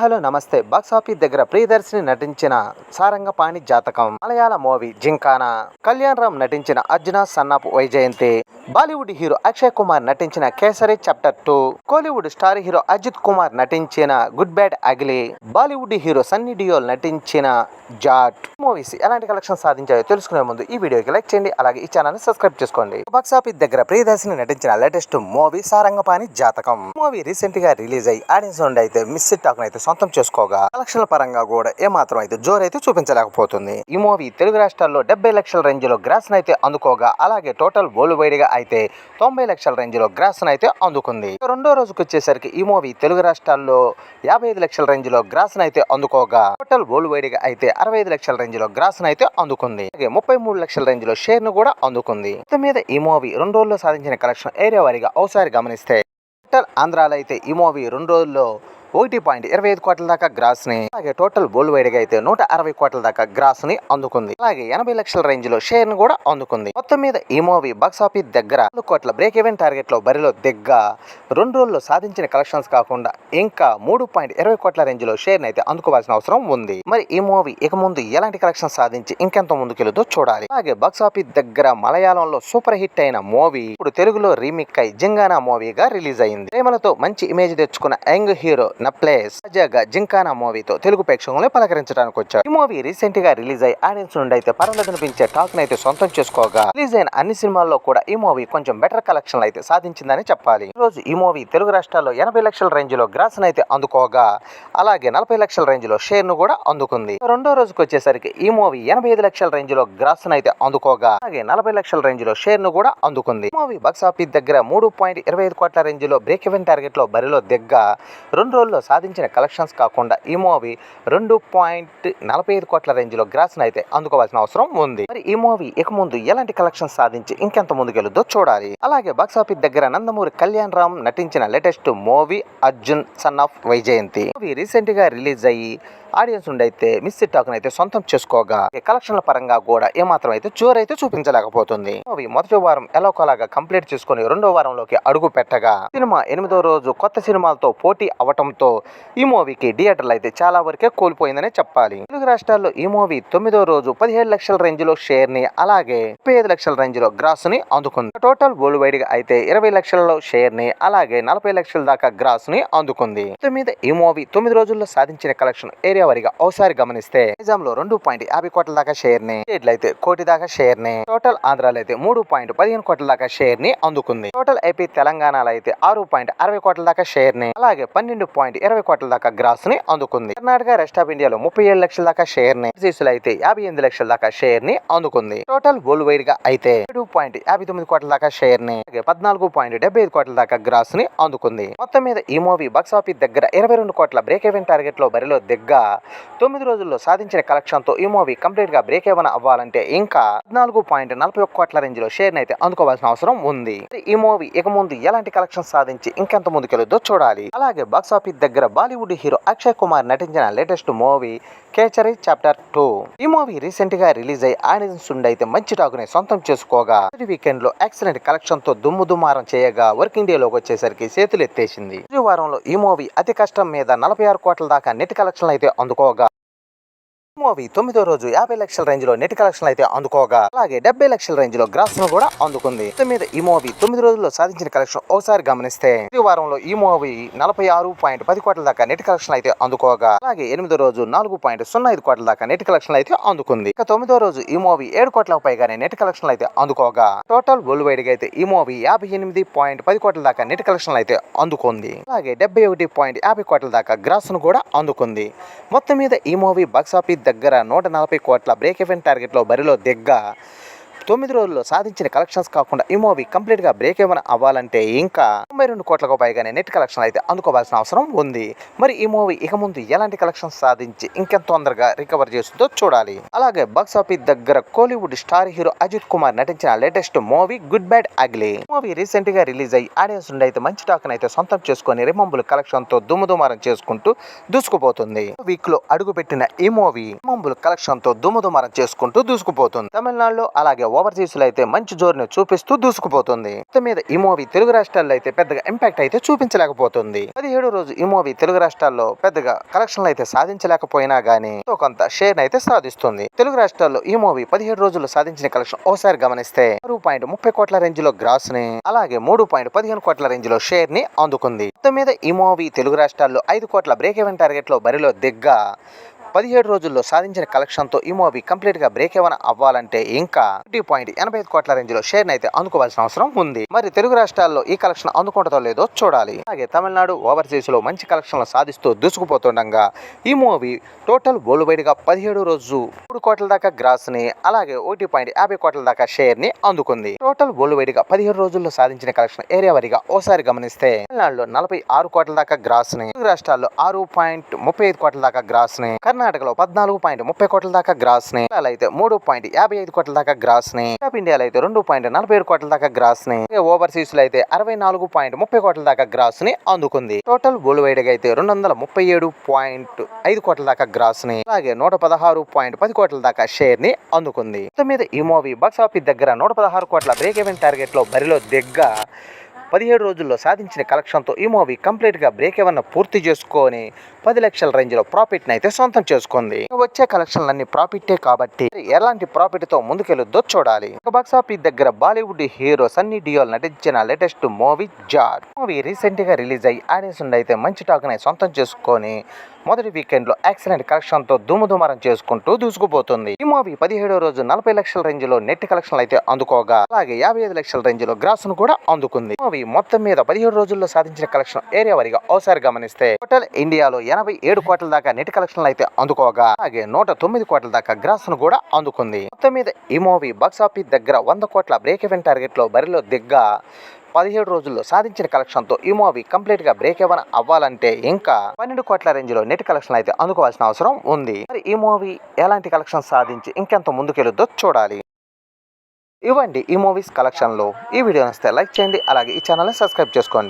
Hello నమస్తే. Box office దగ్గర ప్రియదర్శిని నటించిన సారంగపాణి జాతకం మలయాళ మూవీ జింకానా. కళ్యాణ్ రామ్ నటించిన Arjun son of Vyjayanthi. Bollywood hero Akshay Kumar నటించిన Kesari chapter two. Kollywood star hero Ajith Kumar నటించిన good bad ugly. Bollywood hero Sunny Deol నటించిన Jaat. Movies ఎలాంటి collection సాధించాయో తెలుసుకునే ముందు ఈ వీడియోకి లైక్ చేయండి. అలాగే ఈ ఛానల్ సబ్స్క్రైబ్ చేసుకోండి. బాక్స్ ఆఫీస్ దగ్గర ప్రియదర్శిని నటించిన latest movie Sarangapani Jathakam. Movie రీసెంట్గా రిలీజ్ అయ్యి ఆడియన్స్ నుండి అయితే మిస్ టాక్ అయితే సొంతం చేసుకోగా కలెక్షన్ల పరంగా కూడా ఏమాత్రం అయితే జోరైతే చూపించలేకపోతుంది. ఈ మూవీ తెలుగు రాష్ట్రాల్లో డెబ్బై లక్షల రేంజ్లో గ్రాస్ అయితే అందుకోగా అలాగే టోటల్ వరల్డ్ వైడ్గా అయితే తొంభై లక్షల రేంజ్లో గ్రాస్ అయితే అందుకుంది. రెండో రోజుకి వచ్చేసరికి ఈ మూవీ తెలుగు రాష్ట్రాల్లో యాభై ఐదు లక్షల రేంజ్లో గ్రాస్ అయితే అందుకోగా టోటల్ వరల్డ్ వైడ్గా అయితే అరవై ఐదు లక్షల రేంజ్లో గ్రాస్ అయితే అందుకుంది. అలాగే ముప్పై మూడు లక్షల రేంజ్లో షేర్ను కూడా అందుకుంది. మొత్తం మీద ఈ మూవీ రెండు రోజుల్లో సాధించిన కలెక్షన్ ఏరియా వారీగా ఒకసారి గమనిస్తే టోటల్ ఆంధ్రాలో అయితే ఈ మూవీ రెండు రోజుల్లో ఒకటి పాయింట్ ఇరవై ఐదు కోట్ల దాకా గ్రాస్ని అలాగే టోటల్ వరల్డ్ వైడ్గా అయితే నూట అరవై కోట్ల దాకా గ్రాస్ని అందుకుంది. అలాగే ఎనభై లక్షల రేంజ్లో షేర్ను కూడా అందుకుంది. మొత్తం మీద ఈ మూవీ బాక్స్ ఆఫీస్ దగ్గర నాలుగు కోట్ల బ్రేక్ ఈవెన్ టార్గెట్లో బరిలో దిగ్గ రెండు రోజుల్లో సాధించిన కలెక్షన్స్ కాకుండా ఇంకా మూడు పాయింట్ ఇరవై కోట్ల రేంజ్లో షేర్ అయితే అందుకోవాల్సిన అవసరం ఉంది. మరి ఈ మూవీ ఇక ముందు ఎలాంటి కలెక్షన్ సాధించి ఇంకెంత ముందుకెళ్తుందో చూడాలి. అలాగే బాక్స్ ఆఫీస్ దగ్గర మలయాళంలో సూపర్ హిట్ అయిన మూవీ ఇప్పుడు తెలుగులో రీమిక్ అయి జింగానా మూవీగా రిలీజ్ అయింది. ప్రేమలతో మంచి ఇమేజ్ తెచ్చుకున్న యంగ్ హీరో నప్లేస్ తాజాగా జింకానా మూవీతో తెలుగు ప్రేక్షకులను పలకరించడానికి వచ్చారు. ఈ మూవీ రీసెంట్గా రిలీజ్ అయ్యి ఆడియన్స్ నుండి అయితే పర్వాలేదు అనిపించే టాక్ అయితే సొంతం చేసుకోగా రిలీజ్ అయిన అన్ని సినిమాల్లో కూడా ఈ మూవీ కొంచెం బెటర్ కలెక్షన్ అయితే సాధించిందని చెప్పాలి. ఈ రోజు ఈ మూవీ తెలుగు రాష్ట్రాల్లో ఎనభై లక్షల రేంజ్లో గ్రాస్ అయితే అందుకోగా అలాగే నలభై లక్షల రేంజ్లో షేర్ను కూడా అందుకుంది. రెండో రోజుకి వచ్చేసరికి ఈ మూవీ ఎనభై ఐదు లక్షల రేంజ్లో గ్రాస్ అయితే అందుకోగా అలాగే నలభై లక్షల రేంజ్లో షేర్ను కూడా అందుకుంది. మూవీ బాక్స్ ఆఫీస్ దగ్గర మూడు పాయింట్ ఇరవై ఐదు కోట్ల రేంజ్లో బ్రేక్ ఈవెన్ టార్గెట్లో బరిలో దిగ్గా రెండు రోజులు రోజుల్లో సాధించిన కలెక్షన్స్ కాకుండా ఈ మూవీ రెండు పాయింట్ నలభై ఐదు కోట్ల రేంజ్లో గ్రాస్ అయితే అందుకోవాల్సిన అవసరం ఉంది. మరి ఈ మూవీ ఇక ముందు ఎలాంటి కలెక్షన్స్ సాధించి ఇంకెంత ముందుకెళ్ళుద్దో చూడాలి. అలాగే బాక్స్ ఆఫీస్ దగ్గర నందమూరి కళ్యాణ్ రామ్ నటించిన latest movie Arjun son of Vyjayanthi. Movie రీసెంట్గా రిలీజ్ అయ్యి ఆడియన్స్ నుండి అయితే మిస్ టాక్ అయితే సొంతం చేసుకోగా కలెక్షన్ల పరంగా కూడా ఏమాత్రం అయితే జోరు అయితే చూపించలేకపోతుంది. మూవీ మొదటి వారం ఎలాకోలాగా కంప్లీట్ చేసుకుని రెండో వారంలోకి అడుగు పెట్టగా సినిమా ఎనిమిదో రోజు కొత్త సినిమాలతో పోటీ అవటంతో ఈ మూవీకి థియేటర్లు అయితే చాలా వరకే కోల్పోయిందనే చెప్పాలి. తెలుగు రాష్ట్రాల్లో ఈ మూవీ తొమ్మిదో రోజు పదిహేడు లక్షల రేంజ్లో షేర్ని అలాగే ముప్పై ఐదు లక్షల రేంజ్లో గ్రాస్ని అందుకుంది. టోటల్ వరల్డ్ వైడ్గా అయితే ఇరవై లక్షలలో షేర్ని అలాగే నలభై లక్షల దాకా గ్రాస్ని అందుకుంది మీద ఈ మూవీ తొమ్మిది రోజుల్లో సాధించిన కలెక్షన్ ఏరియా వారిగా ఒకసారి గమనిస్తే నిజాం లో రెండు పాయింట్ యాభై కోట్ల దాకా షేర్ని స్టేట్లు అయితే కోటి దాకా షేర్ని టోటల్ ఆంధ్రాలో అయితే మూడు పాయింట్ పదిహేను కోట్ల దాకా షేర్ని అందుకుంది. టోటల్ ఏపీ తెలంగాణలో అయితే ఆరు పాయింట్ అరవై కోట్ల దాకా షేర్ని అలాగే పన్నెండు పాయింట్ ఇరవై కోట్ల దాకా గ్రాస్ని అందుకుంది. కర్ణాటక రెస్ట్ ఆఫ్ ఇండియాలో ముప్పై ఏడు లక్షల దాకా షేర్ని లో అయితే యాభై ఎనిమిది లక్షల దాకా షేర్ని అందుకుంది. టోటల్ వరల్డ్ వైడ్గా అయితే ఏడు పాయింట్ యాభై తొమ్మిది కోట్ల దాకా షేర్ని పద్నాలుగు పాయింట్ డెబ్బై ఐదు కోట్ల దాకా గ్రాస్ని అందుకుంది. మొత్తం మీద ఈ మూవీ బాక్స్ ఆఫీస్ దగ్గర ఇరవై రెండు కోట్ల బ్రేక్ ఈవెన్ టార్గెట్లో బరిలో దిగ్గ తొమ్మిది రోజుల్లో సాధించిన కలెక్షన్తో ఈ మూవీ కంప్లీట్గా బ్రేక్ ఏమైనా అవ్వాలంటే ఇంకా పద్నాలుగు పాయింట్ నలభై ఒక్క కోట్ల రేంజ్లో అయితే అందుకోవాల్సిన అవసరం ఉంది. ఈ మూవీ ఇక ముందు ఎలాంటి కలెక్షన్ సాధించి ఇంకెంత ముందుకెళ్ళొద్దో చూడాలి. అలాగే బాక్స్ ఆఫీస్ దగ్గర బాలీవుడ్ హీరో అక్షయ్ కుమార్ నటించిన latest movie Kesari chapter two ఈ మూవీ రీసెంట్గా రిలీజ్ అయ్యి ఆడియన్స్ నుండి అయితే మంచి టాకుని సొంతం చేసుకోగా. వీకెండ్లో ఎక్సలెంట్ కలెక్షన్తో దుమ్ము దుమారం చేయగా వర్కింగ్ డే లోకి వచ్చేసరికి చేతులు ఎత్తేసింది ఈ వారంలో ఈ మూవీ అతి కష్టం మీద నలభై ఆరు కోట్ల దాకా నెట్ కలెక్షన్ అయితే అందుకోగా మూవీ తొమ్మిదో రోజు యాభై లక్షల రేంజ్లో నెట్ కలెక్షన్ అయితే అందుకోగా. అలాగే డెబ్బై లక్షల రేంజ్లో గ్రాస్ను కూడా అందుకుంది. మీద ఈ మూవీ తొమ్మిది రోజుల్లో సాధించిన కలెక్షన్ ఒకసారి గమనిస్తే ఈ వారంలో ఈ మూవీ నలభై ఆరు పాయింట్ పది కోట్ల దాకా నెట్ కలెక్షన్ అయితే అందుకోగా. అలాగే ఎనిమిదో రోజు నాలుగు పాయింట్ సున్నా ఐదు కోట్ల దాకా నెట్ కలెక్షన్ అయితే అందుకుంది. ఇక తొమ్మిదో రోజు ఈ మూవీ ఏడు కోట్ల పైగానే నెట్ కలెక్షన్ అయితే అందుకోగా. టోటల్ వరల్డ్ వైడ్గా అయితే ఈ మూవీ యాభై ఎనిమిది పాయింట్ పది కోట్ల దాకా నెట్ కలెక్షన్ అయితే అందుకుంది. అలాగే డెబ్బై ఒకటి పాయింట్ యాభై కోట్ల దాకా గ్రాస్ను కూడా అందుకుంది. మొత్తం మీద ఈ మూవీ బాక్స్ ఆఫీస్ దగ్గర నూట నలభై కోట్ల బ్రేక్ ఈవెన్ టార్గెట్లో బరిలో దిగ్గా తొమ్మిది రోజుల్లో సాధించిన కలెక్షన్స్ కాకుండా ఈ మూవీ కంప్లీట్గా బ్రేక్ ఏమైనా అవ్వాలంటే ఇంకా తొంభై రెండు కోట్లకు పైగానే నెట్ కలెక్షన్ అయితే అందుకోవాల్సిన అవసరం ఉంది. మరి ఈ మూవీ ఇక ముందు ఎలాంటి కలెక్షన్స్ సాధించి ఇంకెంత తొందరగా రికవర్ చేస్తుందో చూడాలి. అలాగే బాక్స్ ఆఫీస్ దగ్గర Kollywood star hero Ajith Kumar నటించిన latest movie good bad ugly movie రీసెంట్గా రిలీజ్ అయ్యి ఆడియన్స్ నుండి అయితే మంచి టాక్ అయితే సొంతం చేసుకొని రిమంబుల్ కలెక్షన్తో దుమ్ముదుమారం చేసుకుంటూ దూసుకుపోతుంది. వీక్లో అడుగుపెట్టిన ఈ మూవీ రిమంబుల్ కలెక్షన్తో దుమ్ముదుమారం చేసుకుంటూ దూసుకుపోతుంది. తమిళనాడులో అలాగే ఓవర్సీస్లో అయితే మంచి జోరుని చూపిస్తూ దూసుకుపోతుంది. మొత్తం మీద ఈ మూవీ తెలుగు రాష్ట్రాల్లో అయితే పెద్దగా ఇంపాక్ట్ అయితే చూపించలేకపోతుంది. పదిహేడు రోజు ఈ మూవీ తెలుగు రాష్ట్రాల్లో పెద్దగా కలెక్షన్లు అయితే సాధించలేకపోయినా గానీ కొంత షేర్ అయితే సాధిస్తుంది. తెలుగు రాష్ట్రాల్లో ఈ మూవీ పదిహేడు రోజులు సాధించిన కలెక్షన్ ఓసారి గమనిస్తే ఆరు పాయింట్ ముప్పై కోట్ల రేంజ్లో గ్రాస్ని అలాగే మూడు పాయింట్ పదిహేను కోట్ల రేంజ్లో షేర్ని అందుకుంది. మొత్తం మీద ఈ మూవీ తెలుగు రాష్ట్రాల్లో ఐదు కోట్ల బ్రేక్ ఈవెన్ టార్గెట్లో బరిలో దిగ్గా పదిహేడు రోజుల్లో సాధించిన కలెక్షన్తో ఈ మూవీ కంప్లీట్గా బ్రేక్ ఏమైనా అవ్వాలంటే ఇంకా ఒకటి పాయింట్ ఎనభై ఐదు కోట్ల రేంజ్లో షేర్ అయితే అందుకోవాల్సిన అవసరం ఉంది. మరి తెలుగు రాష్ట్రాల్లో ఈ కలెక్షన్ అందుకుంటుందో లేదో చూడాలి. అలాగే తమిళనాడు ఓవర్సీస్లో మంచి కలెక్షన్లు సాధిస్తూ దూసుకుపోతుండగా ఈ మూవీ టోటల్ వరల్డ్గా పదిహేడు రోజు మూడు కోట్ల దాకా గ్రాస్ని అలాగే ఒకటి పాయింట్ యాభై కోట్ల దాకా షేర్ని అందుకుంది. టోటల్ వరల్డ్ వైడ్గా పదిహేడు రోజుల్లో సాధించిన కలెక్షన్ ఏరియా వారిగా ఓసారి గమనిస్తే తమిళనాడులో నలభై ఆరు కోట్ల దాకా గ్రాస్ని తెలుగు రాష్ట్రాల్లో ఆరు పాయింట్ ముప్పై ఐదు కోట్ల దాకా గ్రాస్ని ని కర్ణాటకలో పద్నాలుగు పాయింట్ ముప్పై కోట్ల దాకా గ్రాస్ని అయితే మూడు పాయింట్ యాభై ఐదు కోట్ల దాకా గ్రాస్ని ఆఫ్ ఇండియాలో అయితే రెండు పాయింట్ నలభై ఏడు కోట్ల దాకా గ్రాస్ని ఓవర్సీస్లో అయితే అరవై నాలుగు పాయింట్ ముప్పై కోట్ల దాకా గ్రాస్ని అందుకుంది. టోటల్ వరల్డ్ వైడ్గా అయితే రెండు వందల ముప్పై ఏడు పాయింట్ ఐదు కోట్ల దాకా గ్రాస్ని అలాగే నూట పదహారు పాయింట్ పది కోట్ల దాకా షేర్ని అందుకుంది. మీద ఈ మూవీ బాక్స్ ఆఫీస్ దగ్గర నూట పదహారు కోట్ల బ్రేక్ ఈవెన్ టార్గెట్లో బరిలో దిగ్గా పదిహేడు రోజుల్లో సాధించిన కలెక్షన్తో ఈ మూవీ కంప్లీట్గా బ్రేక్ ఏమన్నా పూర్తి చేసుకొని పది లక్షల రేంజ్లో ప్రాఫిట్ని అయితే సొంతం చేసుకుంది. వచ్చే కలెక్షన్లన్నీ ప్రాఫిటే కాబట్టి ఎలాంటి ప్రాఫిట్తో ముందుకెళ్ళొద్దో చూడాలి. బాక్స్ ఆఫీస్ దగ్గర బాలీవుడ్ హీరో సన్నీ డియోల్ నటించిన లేటెస్ట్ మూవీ జార్. మూవీ రీసెంట్గా రిలీజ్ అయ్యి ఆడియన్స్ అయితే మంచి టాక్ని సొంతం చేసుకొని మొదటి వీకెండ్లో ఎక్సలెంట్ కలెక్షన్తో దుమ్ముదుమారం చేసుకుంటూ దూసుకుపోతుంది. ఈ మూవీ పదిహేడో రోజు నలభై లక్షల రేంజ్లో నెట్ కలెక్షన్లు అయితే అందుకోగా అలాగే యాభై ఐదు లక్షల రేంజ్లో గ్రాస్ను కూడా అందుకుంది. మూవీ మొత్తం మీద పదిహేడు రోజుల్లో సాధించిన కలెక్షన్ ఏరియా వారిగా ఓసారి గమనిస్తే టోటల్ ఇండియాలో ఎనభై ఏడు కోట్ల దాకా నెట్ కలెక్షన్లు అయితే అందుకోగా అలాగే నూట తొమ్మిది కోట్ల దాకా గ్రాస్ను కూడా అందుకుంది. మొత్తం మీద ఈ మూవీ బాక్సాఫీస్ దగ్గర వంద కోట్ల బ్రేక్ ఈవెన్ టార్గెట్లో బరిలో దిగ్గా పదిహేడు రోజుల్లో సాధించిన కలెక్షన్తో ఈ మూవీ కంప్లీట్గా బ్రేక్ ఏమైనా అవ్వాలంటే ఇంకా పన్నెండు కోట్ల రేంజ్లో నెట్ కలెక్షన్ అయితే అందుకోవాల్సిన అవసరం ఉంది. మరి ఈ మూవీ ఎలాంటి కలెక్షన్ సాధించి ఇంకెంత ముందుకెళ్ళొద్దో చూడాలి. ఇవ్వండి ఈ మూవీస్ కలెక్షన్లో. ఈ వీడియో నచ్చితే లైక్ చేయండి అలాగే ఈ ఛానల్ని సబ్స్క్రైబ్ చేసుకోండి.